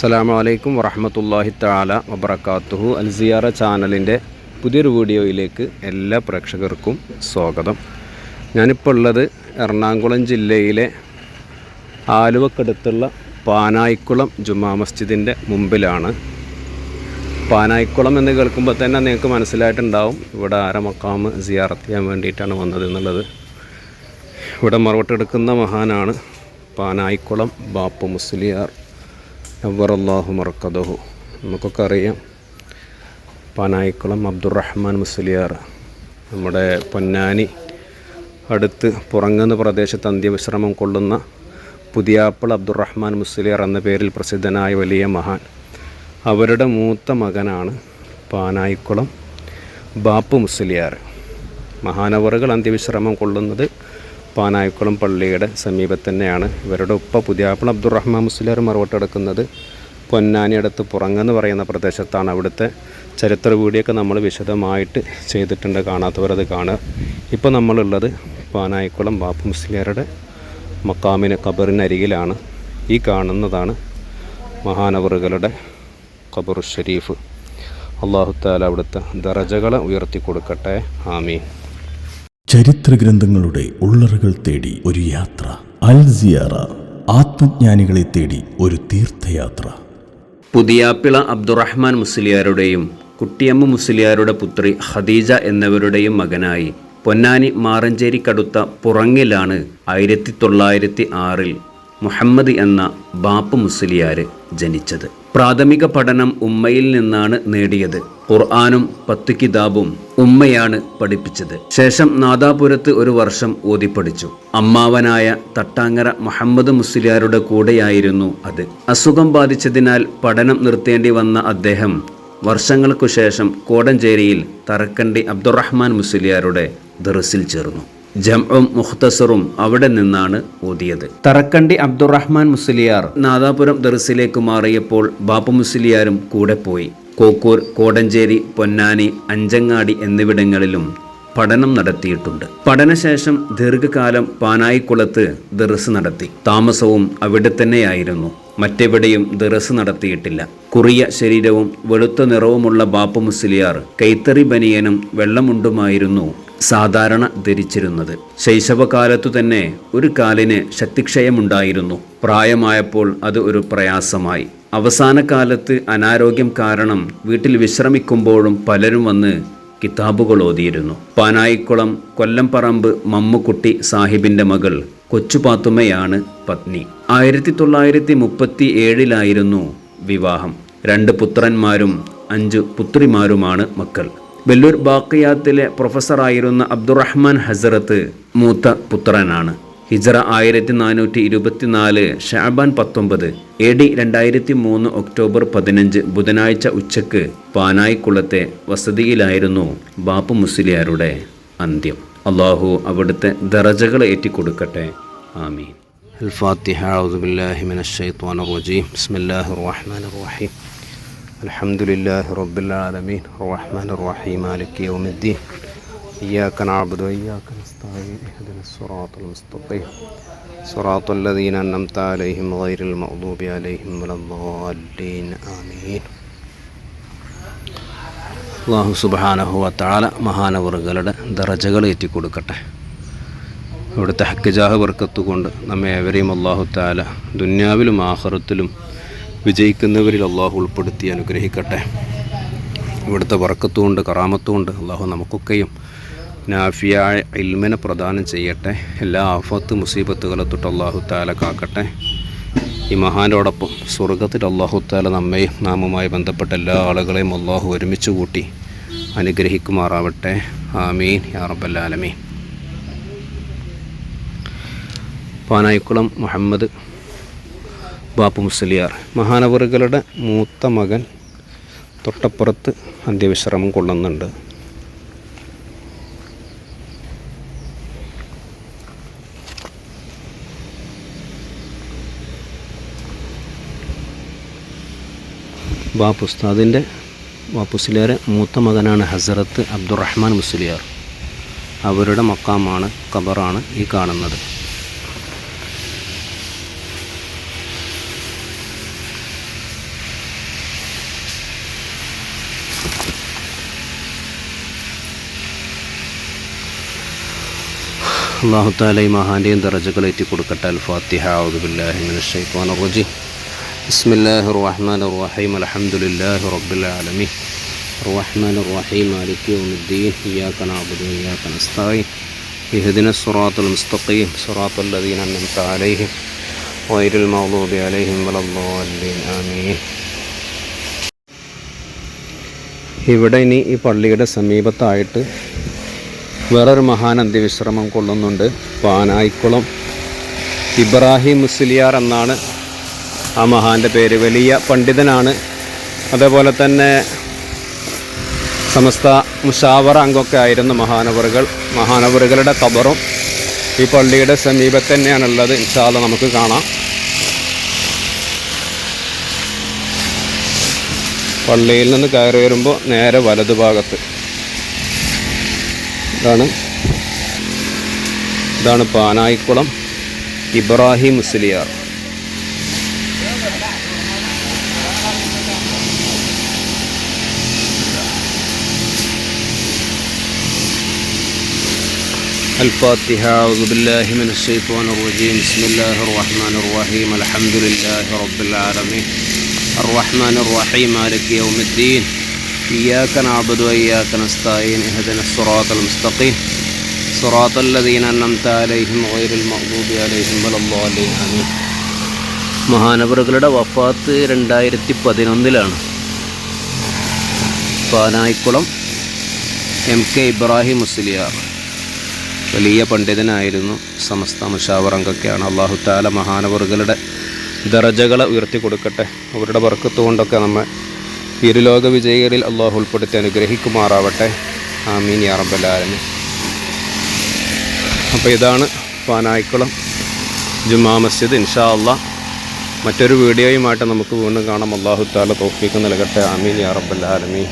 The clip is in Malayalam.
അസ്സലാമു അലൈക്കും വറഹമത്തല്ലാഹി താല വബർക്കാത്തുഹു അൽ സിയാറ ചാനലിന്റെ പുതിയൊരു വീഡിയോയിലേക്ക് എല്ലാ പ്രേക്ഷകർക്കും സ്വാഗതം. ഞാനിപ്പോൾ ഉള്ളത് എറണാകുളം ജില്ലയിലെ ആലുവക്കടുത്തുള്ള പാനായിക്കുളം ജുമാ മസ്ജിദിന്റെ മുമ്പിലാണ്. പാനായിക്കുളം എന്ന് കേൾക്കുമ്പോൾ തന്നെ നിങ്ങൾക്ക് മനസ്സിലായിട്ടുണ്ടാവും ഇവിടെ ആര മക്കാമ് സിയാറത്ത് ചെയ്യാൻ വേണ്ടിയിട്ടാണ് വന്നത് എന്നുള്ളത്. ഇവിടെ മറുപട്ടെടുക്കുന്ന മഹാനാണ് പാനായിക്കുളം ബാപ്പു മുസ്ലിയാർ. നവറല്ലാഹു മറക്കതഹു നമുക്കൊക്കെ അറിയാം പാനായിക്കുളം അബ്ദുറഹ്മാൻ മുസ്ലിയാർ നമ്മുടെ പൊന്നാനി അടുത്ത് പുറങ്ങുന്ന പ്രദേശത്ത് അന്ത്യവിശ്രമം കൊള്ളുന്ന പുതിയാപ്പിൾ അബ്ദുറഹ്മാൻ മുസ്ലിയാർ എന്ന പേരിൽ പ്രസിദ്ധനായ വലിയ മഹാൻ. അവരുടെ മൂത്ത മകനാണ് പാനായിക്കുളം ബാപ്പു മുസ്ലിയാർ. മഹാനവറുകൾ അന്ത്യവിശ്രമം കൊള്ളുന്നത് പാനായിക്കുളം പള്ളിയുടെ സമീപത്ത് തന്നെയാണ് ഇവരുടെ ഉപ്പ പുതിയാപ്പിള അബ്ദുറഹ്മാൻ മുസ്ലിയാർ മറുപട്ടെടുക്കുന്നത് പൊന്നാനി അടുത്ത് പുറങ്ങെന്ന് പറയുന്ന പ്രദേശത്താണ് അവിടുത്തെ. ചരിത്ര വീടിയൊക്കെ നമ്മൾ വിശദമായിട്ട് ചെയ്തിട്ടുണ്ട്. കാണാത്തവരത് കാണുക. ഇപ്പോൾ നമ്മളുള്ളത് പാനായിക്കുളം ബാപ്പു മുസ്ലിയാരുടെ മക്കാമിന് ഖബറിനരികിലാണ്. ഈ കാണുന്നതാണ് മഹാനവറുകളുടെ ഖബർ ഷരീഫ് അള്ളാഹുത്താല അവിടുത്തെ ദറജകളെ ഉയർത്തി കൊടുക്കട്ടെ ആമീൻ. ചരിത്ര ഗ്രന്ഥങ്ങളുടെ ഉള്ളറകൾ തേടി ഒരു യാത്ര. അൽ സിയാറ ആത്മജ്ഞാനികളെ തേടി ഒരു തീർത്ഥയാത്ര. പുതിയാപ്പിള അബ്ദുറഹ്മാൻ മുസ്ലിയാരുടെയും കുട്ടിയമ്മ മുസ്ലിയാരുടെ പുത്രി ഖദീജ എന്നിവരുടെയും മകനായി പൊന്നാനി മാറഞ്ചേരിക്കടുത്ത പുറങ്ങിലാണ് ആയിരത്തി തൊള്ളായിരത്തി ആറിൽ മുഹമ്മദ് എന്ന ബാപ്പു മുസ്ലിയാർ ജനിച്ചത്. പ്രാഥമിക പഠനം ഉമ്മയിൽ നിന്നാണ് നേടിയത്. ഖുർആാനും പത്ത് കിതാബും ഉമ്മയാണ് പഠിപ്പിച്ചത്. ശേഷം നാദാപുരത്ത് ഒരു വർഷം ഓതിപ്പഠിച്ചു. അമ്മാവനായ തട്ടാങ്ങര മുഹമ്മദ് മുസ്ലിയാരുടെ കൂടെയായിരുന്നു അത്. അസുഖം ബാധിച്ചതിനാൽ പഠനം നിർത്തേണ്ടി വന്ന അദ്ദേഹം വർഷങ്ങൾക്കു ശേഷം കോടഞ്ചേരിയിൽ തറക്കണ്ടി അബ്ദുറഹ്മാൻ മുസ്ലിയാരുടെ ദറസിൽ ചേർന്നു. ജംഉം മുഖ്തസറും അവിടെ നിന്നാണ് ഓതിയത് തറക്കണ്ടി അബ്ദുറഹ്മാൻ മുസ്ലിയാർ നാദാപുരം ദർസിലേക്ക് മാറിയപ്പോൾ ബാപ്പു മുസ്ലിയാരും കൂടെ പോയി. കോക്കൂർ കോടഞ്ചേരി പൊന്നാനി അഞ്ചങ്ങാടി എന്നിവിടങ്ങളിലും പഠനം നടത്തിയിട്ടുണ്ട്. പഠനശേഷം ദീർഘകാലം പാനായിക്കുളത്ത് ദർസ് നടത്തി. താമസവും അവിടെ തന്നെയായിരുന്നു. മറ്റെവിടെയും ദറസ് നടത്തിയിട്ടില്ല. കുറിയ ശരീരവും വെളുത്ത നിറവുമുള്ള ബാപ്പു മുസ്ലിയാർ കൈത്തറി ബനിയനും വെള്ളമുണ്ടുമായിരുന്നു സാധാരണ ധരിച്ചിരുന്നത്. ശൈശവകാലത്തു തന്നെ ഒരു കാലിന് ശക്തിക്ഷയമുണ്ടായിരുന്നു. പ്രായമായപ്പോൾ അത് ഒരു പ്രയാസമായി. അവസാന കാലത്ത് അനാരോഗ്യം കാരണം വീട്ടിൽ വിശ്രമിക്കുമ്പോഴും പലരും വന്ന് കിതാബുകൾ ഓതിയിരുന്നു. പാനായിക്കുളം കൊല്ലംപറമ്പ് മമ്മുക്കുട്ടി സാഹിബിന്റെ മകൾ കൊച്ചുപാത്തുമ്മയാണ് പത്നി. ആയിരത്തി തൊള്ളായിരത്തി മുപ്പത്തി ഏഴിലായിരുന്നു വിവാഹം. രണ്ട് പുത്രന്മാരും അഞ്ച് പുത്രിമാരുമാണ് മക്കൾ. വെല്ലൂർ ബാക്കിയാത്തിലെ പ്രൊഫസറായിരുന്ന അബ്ദുറഹ്മാൻ ഹസറത്ത് മൂത്ത പുത്രനാണ് ഹിജറ ആയിരത്തി നാനൂറ്റി ഇരുപത്തിനാല് ഷാബാൻ പത്തൊമ്പത് എ ഡി രണ്ടായിരത്തി മൂന്ന് ഒക്ടോബർ പതിനഞ്ച് ബുധനാഴ്ച ഉച്ചക്ക് പാനായിക്കുളത്തെ വസതിയിലായിരുന്നു ബാപ്പു മുസ്ലിയാരുടെ അന്ത്യം അള്ളാഹു അവിടുത്തെ ദറജകൾ ഏറ്റിക്കൊടുക്കട്ടെ ആമീൻ الفاتحة أعوذ بالله من الشيطان الرجيم بسم الله الرحمن الرحيم الحمد لله رب العالمين الرحمن الرحيم مالك يوم الدين إياك نعبد وإياك نستعين اهدنا الصراط المستقيم صراط الذين أنعمت عليهم غير المغضوب عليهم ولا الضالين آمين അള്ളാഹു സുബാനഹു വത്താല മഹാനവറുകളുടെ ദറജകൾ ഏറ്റിക്കൊടുക്കട്ടെ ഇവിടുത്തെ ഹക്കജാഹ് വർക്കത്തുകൊണ്ട് നമ്മെ ഏവരെയും അള്ളാഹു താല ദുന്യാവിലും ആഹറത്തിലും വിജയിക്കുന്നവരിൽ അള്ളാഹു ഉൾപ്പെടുത്തി അനുഗ്രഹിക്കട്ടെ. ഇവിടുത്തെ വറക്കത്തുകൊണ്ട് കറാമത്തുകൊണ്ട് അള്ളാഹു നമുക്കൊക്കെയും നാഫിയായ ഇൽമിനെ പ്രദാനം ചെയ്യട്ടെ. എല്ലാ ആഫത്ത് മുസീബത്തുകളെ തൊട്ട് അള്ളാഹു താല കാക്കട്ടെ. ഈ മഹാനോടൊപ്പം സ്വർഗത്തിൽ അള്ളാഹു താല നമ്മയും നാമുമായി ബന്ധപ്പെട്ട എല്ലാ ആളുകളെയും അള്ളാഹു ഒരുമിച്ച് കൂട്ടി അനുഗ്രഹിക്കുമാറാവട്ടെ. ആമീൻ. യാറബല്ലാലമീൻ പാനായിക്കുളം മുഹമ്മദ് ബാപ്പു മുസ്ലിയാർ. മഹാനവറുകളുടെ മൂത്ത മകൻ തൊട്ടപ്പുറത്ത് അന്ത്യവിശ്രമം കൊള്ളുന്നുണ്ട്. ബാപ്പുസ്താദിന്റെ ബാപ്പുസ്ലിയാരെ മൂത്ത മകനാണ് ഹസരത്ത് അബ്ദുറഹ്മാൻ മുസ്ലിയാർ. അവരുടെ മക്കാമാണ് ഖബറാണ് ഈ കാണുന്നത്. അള്ളാഹു ഈ മഹാന്റെയും ദറജകൾ എത്തിക്കൊടുക്കട്ടെ അൽ ഫാത്തിഹ ഔദുബില്ലാഹിമിൻഷൈഖാനുറജി ബിസ്മില്ലാഹി റഹ്മാൻ റഹീം അലഹമുല്ലാഹി റബ്ബുലാലമി റഹ്മാൻ റഹീം അലിക്ക് ഉദ്ദീൻ ഇയാക്ക നാബുദ് ഇയാക്ക നസ്തായി. ഇഹദിന മുസ്തഖീം. സുറാത്തുൽ ലദീൻ അന്നംത അലൈഹിം. വൈരുൽ അലൈഹിം ആമീൻ. ഇവിടെ ഇനി ഈ പള്ളിയുടെ സമീപത്തായിട്ട് വേറൊരു മഹാൻ അന്ത്യവിശ്രമം കൊള്ളുന്നുണ്ട്. പാനായിക്കുളം ഇബ്രാഹിം മുസ്ലിയാർ എന്നാണ് ആ മഹാന്റെ പേര്. വലിയ പണ്ഡിതനാണ്. അതേപോലെ തന്നെ സമസ്ത മുഷാവറ അംഗമൊക്കെ ആയിരുന്നു മഹാനവറുകൾ. മഹാനവറുകളുടെ കബറും ഈ പള്ളിയുടെ സമീപത്ത് തന്നെയാണുള്ളത്. ഇൻഷാല്ല നമുക്ക് കാണാം. പള്ളിയിൽ നിന്ന് കയറി വരുമ്പോൾ നേരെ വലതുഭാഗത്ത് ഇതാണ് ഇതാണ് പാനായിക്കുളം ഇബ്രാഹിം മുസ്ലിയാർ الفاتحة أعوذ بالله من الشيطان الرجيم بسم الله الرحمن الرحيم الحمد لله رب العالمين الرحمن الرحيم مالك يوم الدين إياك نعبد وإياك نستعين اهدنا الصراط المستقيم صراط الذين أنعمت عليهم غير المغضوب عليهم ولا الضالين آمين മഹാനവറുകളുടെ വഫാത്ത് രണ്ടായിരത്തി പതിനൊന്നിലാണ് പാനായിക്കുളം എം കെ ഇബ്രാഹിം മുസ്ലിയാർ വലിയ പണ്ഡിതനായിരുന്നു സമസ്ത മുഷാവർ അംഗമൊക്കെയാണ് അള്ളാഹു താല മഹാനവറുകളുടെ ദറജകളെ ഉയർത്തി കൊടുക്കട്ടെ അവരുടെ വർക്കത്ത് കൊണ്ടൊക്കെ നമ്മെ ഇരുലോക വിജയികളിൽ അള്ളാഹു ഉൾപ്പെടുത്തി അനുഗ്രഹിക്കുമാറാവട്ടെ. ആമീൻ യാ റബ്ബലാലമി അപ്പോൾ ഇതാണ് പാനായിക്കുളം ജുമാ മസ്ജിദ്. ഇൻഷാ അള്ളാ മറ്റൊരു വീഡിയോയുമായിട്ട് നമുക്ക് വീണ്ടും കാണാം. അള്ളാഹു താല തോഫീക്ക് നൽകട്ടെ. ആമീൻ യാ റബ്ബലാലമീൻ